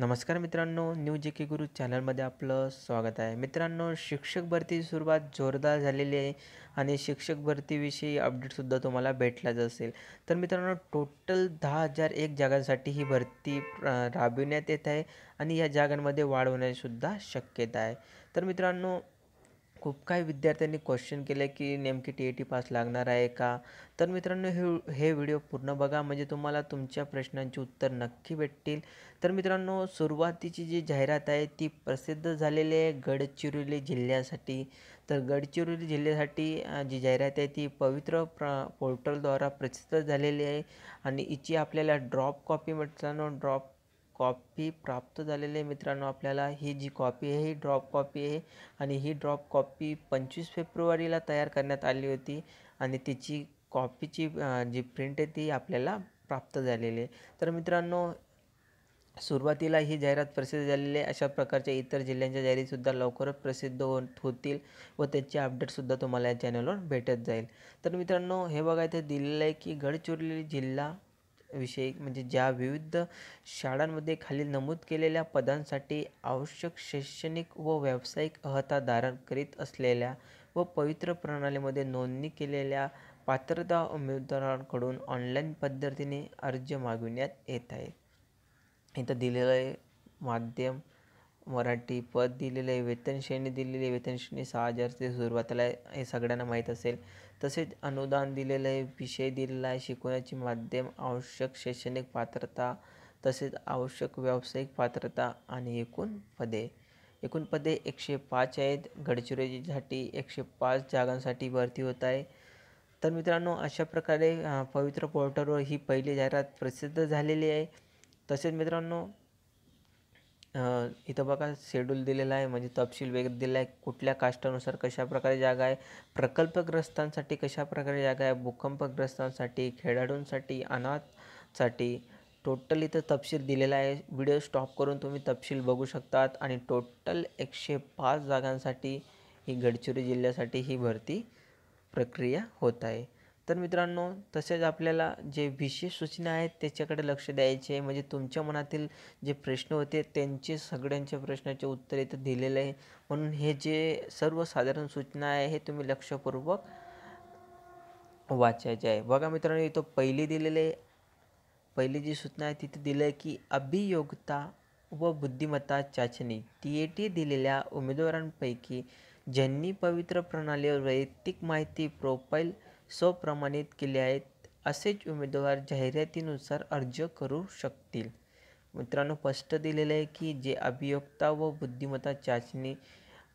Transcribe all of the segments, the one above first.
नमस्कार मित्रांनो न्यू जे के गुरु चॅनलमध्ये आपलं स्वागत आहे. मित्रांनो शिक्षक भरती सुरुवात जोरदार झालेली आहे आणि शिक्षक भरतीविषयी अपडेटसुद्धा तुम्हाला भेटलाच असेल. तर मित्रांनो टोटल दहा हजार एक जागांसाठी ही भरती राबविण्यात येत आहे आणि या जागांमध्ये वाढ होण्याची सुद्धा शक्यता आहे. तर मित्रांनो खूप काही विद्यार्थ्यांनी क्वेश्चन केले की नेमकी टी ए टी पास लागणार आहे का? तर मित्रांनो हे हे व्हिडिओ पूर्ण बघा. म्हणजे तुम्हाला तुमच्या प्रश्नांची उत्तर नक्की भेटतील. तर मित्रांनो सुरुवातीची जी जाहिरात आहे ती प्रसिद्ध झालेली आहे गडचिरोली जिल्ह्यासाठी. तर गडचिरोली जिल्ह्यासाठी जी जाहिरात आहे ती पवित्र प्र पोर्टलद्वारा प्रसिद्ध झालेली आहे. आणि हिची आपल्याला ड्रॉप कॉपी मित्रांनो ड्रॉप कॉपी प्राप्त झालेली आहे मित्रांनो आपल्याला. ही जी कॉपी आहे ही ड्रॉप कॉपी आहे आणि ही ड्रॉप कॉपी पंचवीस फेब्रुवारीला तयार करण्यात आली होती आणि तिची कॉपीची जी प्रिंट आहे ती आपल्याला प्राप्त झालेली आहे. तर मित्रांनो सुरुवातीला ही जाहिरात प्रसिद्ध झालेली आहे. अशा प्रकारच्या इतर जिल्ह्यांच्या जाहिरातीसुद्धा लवकरच प्रसिद्ध होत होतील व त्याची अपडेटसुद्धा तुम्हाला या चॅनलवर भेटत जाईल. तर मित्रांनो हे बघा इथे दिलेलं आहे की गडचिरोली जिल्हा विषयी म्हणजे ज्या विविध शाळांमध्ये खाली नमूद केलेल्या पदांसाठी आवश्यक शैक्षणिक व व्यावसायिक अहता धारण करीत असलेल्या व पवित्र प्रणालीमध्ये नोंदणी केलेल्या पात्रता उमेदवारांकडून ऑनलाईन पद्धतीने अर्ज मागविण्यात येत आहे. इथं दिलेलं आहे माध्यम मराठी पद दिलेलं आहे वेतनश्रेणी दिलेली आहे वेतनश्रेणी सहा हजार ते सुरुवातीला आहे, हे सगळ्यांना माहीत असेल. तसेच अनुदान दिलेलं आहे विषय दिलेला आहे शिकवण्याची माध्यम आवश्यक शैक्षणिक पात्रता तसेच आवश्यक व्यावसायिक पात्रता आणि एकूण पदे. एकूण पदे एकशे पाच आहेत. गडचिरोलीसाठी एकशे पाच जागांसाठी भरती होत आहे. तर मित्रांनो अशा प्रकारे पवित्र पोर्टलवर ही पहिली जाहिरात प्रसिद्ध झालेली आहे. तसेच मित्रांनो इथं बघा शेड्यूल दिलेला आहे. म्हणजे तपशील वगैरे दिलेला आहे. कुठल्या काष्टानुसार कशा प्रकारे जागा आहे? प्रकल्पग्रस्तांसाठी कशा प्रकारे जागा आहे? भूकंपग्रस्तांसाठी खेळाडूंसाठी अनाथसाठी. टोटल इथं तपशील दिलेला आहे. व्हिडिओ स्टॉप करून तुम्ही तपशील बघू शकतात. आणि टोटल एकशे पाच जागांसाठी ही गडचिरोली जिल्ह्यासाठी ही भरती प्रक्रिया होत आहे. तर मित्रांनो तसेच आपल्याला जे विशेष सूचना आहेत त्याच्याकडे लक्ष द्यायचे आहे. म्हणजे तुमच्या मनातील जे प्रश्न होते त्यांचे सगळ्यांच्या प्रश्नाचे उत्तर इथं दिलेलं आहे. म्हणून हे जे सर्वसाधारण सूचना आहे हे तुम्ही लक्षपूर्वक वाचायचे आहे. बघा मित्रांनो इथं पहिली दिलेले आहे. पहिली जी सूचना आहे तिथे दिलं आहे की अभियोग्यता व बुद्धिमत्ता चाचणी. टी ए टी दिलेल्या उमेदवारांपैकी ज्यांनी पवित्र प्रणालीवर वैयक्तिक माहिती प्रोफाईल स्वप्रमाणित केले आहेत असेच उमेदवार जाहिरातीनुसार अर्ज करू शकतील. मित्रांनो स्पष्ट दिलेलं आहे की जे अभियोक्ता व बुद्धिमत्ता चाचणी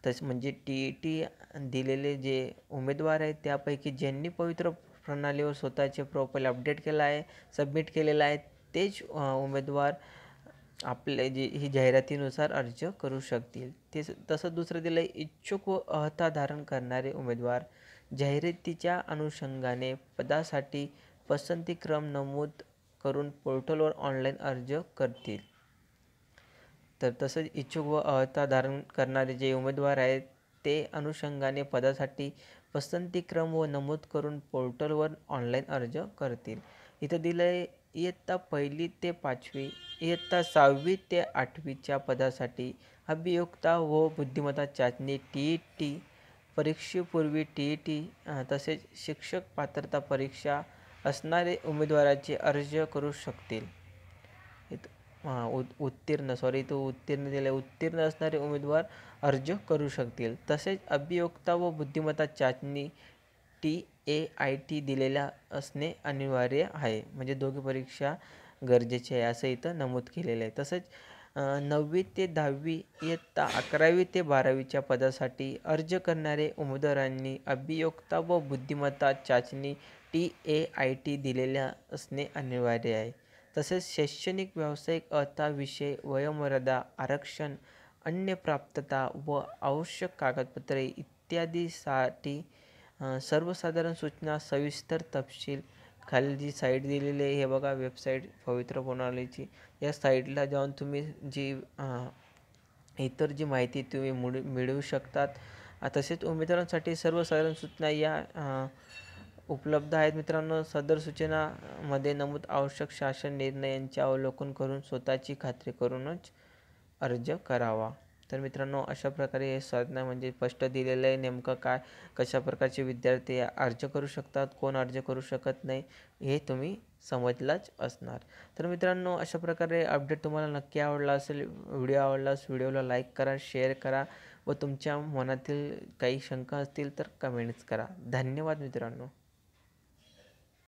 तस म्हणजे टी ई टी दिलेले जे उमेदवार आहेत त्यापैकी ज्यांनी पवित्र प्रणालीवर स्वतःचे प्रोफाईल अपडेट केला आहे सबमिट केलेला आहे तेच उमेदवार आपले जे ही जाहिरातीनुसार अर्ज करू शकतील. ते तसं दुसरं दिलं आहे इच्छुक व अहता धारण करणारे उमेदवार जाहिरातीच्या अनुषंगाने पदासाठी पसंतीक्रम नमूद करून पोर्टलवर ऑनलाईन अर्ज करतील. तर तसंच इच्छुक व अर्हता धारण करणारे जे उमेदवार आहेत ते अनुषंगाने पदासाठी पसंतीक्रम व नमूद करून पोर्टलवर ऑनलाईन अर्ज करतील. इथं दिलं आहे इयत्ता पहिली ते पाचवी इयत्ता सहावी ते आठवीच्या पदासाठी अभियोक्ता व बुद्धिमत्ता चाचणी टी ई टी परीक्षेपूर्वी टी ई टी तसेच शिक्षक पात्रता परीक्षा असणारे उमेदवाराचे अर्ज करू शकतील. इथं उत्तीर्ण सॉरी तो उत्तीर्ण दिले उत्तीर्ण असणारे उमेदवार अर्ज करू शकतील. तसेच अभियोक्ता व बुद्धिमत्ता चाचणी टी ए आय टी दिलेल्या असणे अनिवार्य आहे. म्हणजे दोघी परीक्षा गरजेची आहे असं इथं नमूद केलेलं आहे. तसंच नववी ते दहावी इयत्ता अकरावी ते बारावीच्या पदासाठी अर्ज करणारे उमेदवारांनी अभियोक्ता व बुद्धिमत्ता चाचणी टी ए आय टी दिलेल्या असणे अनिवार्य आहे. तसेच शैक्षणिक व्यावसायिक अर्हता विषय वयोमर्यादा आरक्षण अन्य प्राप्तता व आवश्यक कागदपत्रे इत्यादीसाठी सर्वसाधारण सूचना सविस्तर तपशील खाली जी साईट दिलेली आहे हे बघा वेबसाईट पवित्र प्रणालीची. या साईटला जाऊन तुम्ही जी इतर जी माहिती तुम्ही मुळ मिळवू शकतात. तसेच उमेदवारांसाठी सर्वसाधारण सूचना या उपलब्ध आहेत. मित्रांनो सदर सूचनामध्ये नमूद आवश्यक शासन निर्णयांचे अवलोकन करून स्वतःची खात्री करूनच अर्ज करावा. तर मित्रांनो अशा प्रकारे हे साधना म्हणजे स्पष्ट दिलेलं आहे. नेमकं काय कशा प्रकारचे विद्यार्थी अर्ज करू शकतात कोण अर्ज करू शकत नाही हे तुम्ही समजलाच असणार. तर मित्रांनो अशा प्रकारे अपडेट तुम्हाला नक्की आवडला असेल व्हिडिओ आवडलास व्हिडिओला लाईक करा शेअर करा व तुमच्या मनातील काही शंका असतील तर कमेंट्स करा. धन्यवाद मित्रांनो.